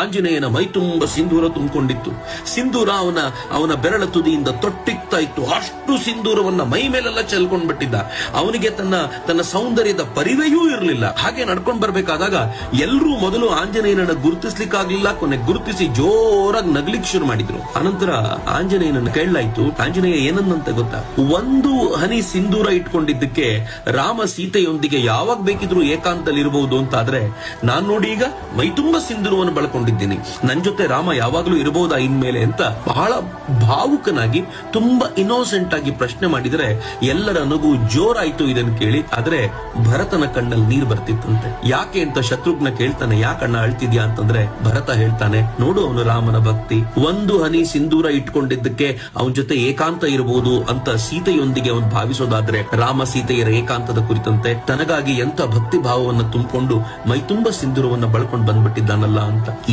ಆಂಜನೇಯನ ಮೈ ತುಂಬ ಸಿಂಧೂರ ತುಂಬಿಕೊಂಡಿತ್ತು. ಸಿಂಧೂರ ಅವನ ಅವನ ಬೆರಳ ತುದಿಯಿಂದ ತೊಟ್ಟಿಕ್ತಾ ಇತ್ತು ಅಷ್ಟು ಸಿಂಧೂರವನ್ನ ಮೈ ಮೇಲೆಲ್ಲ ಚೆಲ್ಕೊಂಡ್ ಬಿಟ್ಟಿದ್ದ ಅವನಿಗೆ ತನ್ನ ತನ್ನ ಸೌಂದರ್ಯದ ಪರಿವೆಯೂ ಇರಲಿಲ್ಲ. ಹಾಗೆ ನಡ್ಕೊಂಡ್ ಬರ್ಬೇಕಾದಾಗ ಎಲ್ರೂ ಮೊದಲು ಆಂಜನೇಯನನ್ನ ಗುರುತಿಸ್ಲಿಕ್ಕಾಗ್ಲಿಲ್ಲ. ಕೊನೆ ಗುರುತಿಸಿ ಜೋರಾಗಿ ನಗ್ಲಿಕ್ ಶುರು ಮಾಡಿದ್ರು. ಅನಂತರ ಆಂಜನೇಯನನ್ನ ಕೇಳಲಾಯ್ತು. ಆಂಜನೇಯ ಏನನ್ನಂತ ಗೊತ್ತಾ? ಒಂದು ಹನಿ ಸಿಂಧೂರ ಇಟ್ಕೊಂಡಿದ್ದಕ್ಕೆ ರಾಮ ಸೀತೆಯೊಂದಿಗೆ ಯಾವಾಗ ಬೇಕಿದ್ರು ಏಕಾಂತಲ್ಲಿ ಇರಬಹುದು ಅಂತ ಆದ್ರೆ ನಾನ್ ನೋಡಿ ಈಗ ಮೈ ತುಂಬಾ ಸಿಂಧೂರವನ್ನು ಬಳಕೊಂಡಿದ್ದೀನಿ ನನ್ನ ಜೊತೆ ರಾಮ ಯಾವಾಗಲೂ ಇರಬಹುದಾ ಇನ್ಮೇಲೆ ಅಂತ ಬಹಳ ಭಾವುಕನಾಗಿ, ತುಂಬಾ ಇನ್ನೋಸೆಂಟ್ ಆಗಿ ಪ್ರಶ್ನೆ ಮಾಡಿದ್ರೆ ಎಲ್ಲರ ನಗು ಜೋರಾಯ್ತು ಇದನ್ನು ಕೇಳಿ. ಆದ್ರೆ ಭರತನ ಕಣ್ಣಲ್ಲಿ ನೀರ್ ಬರ್ತಿತ್ತಂತೆ. ಯಾಕೆ ಅಂತ ಶತ್ರುಘ್ನ ಕೇಳ್ತಾನೆ ಯಾಕಣ್ಣ ಅಳ್ತಿದ್ಯಾ ಅಂತಂದ್ರೆ ಭರತ ಹೇಳ್ತಾನೆ, ನೋಡು ಅವನು ರಾಮನ ಭಕ್ತಿ. ಒಂದು ಹನಿ ಸಿಂಧೂರ ಇಟ್ಕೊಂಡಿದ್ದಕ್ಕೆ ಅವನ ಜೊತೆ ಏಕಾಂತ ಇರಬಹುದು ಅಂತ ಸೀತೆಯೊಂದಿಗೆ ಅವನು ಭಾವಿಸೋದಾದ್ರೆ ರಾಮ ಸೀತೆಯರ ಏಕಾಂತದ ಕುರಿತಂತೆ ತನಗಾಗಿ ಎಂತ ಭಕ್ತಿ ಭಾವವನ್ನು ತುಂಬಿಕೊಂಡು ಮೈ ಸಿಂಧೂರವನ್ನ ಬಳಕೊಂಡು ಬಂದ್ಬಿಟ್ಟಿದ್ದಾನಲ್ಲ ಅಂತ.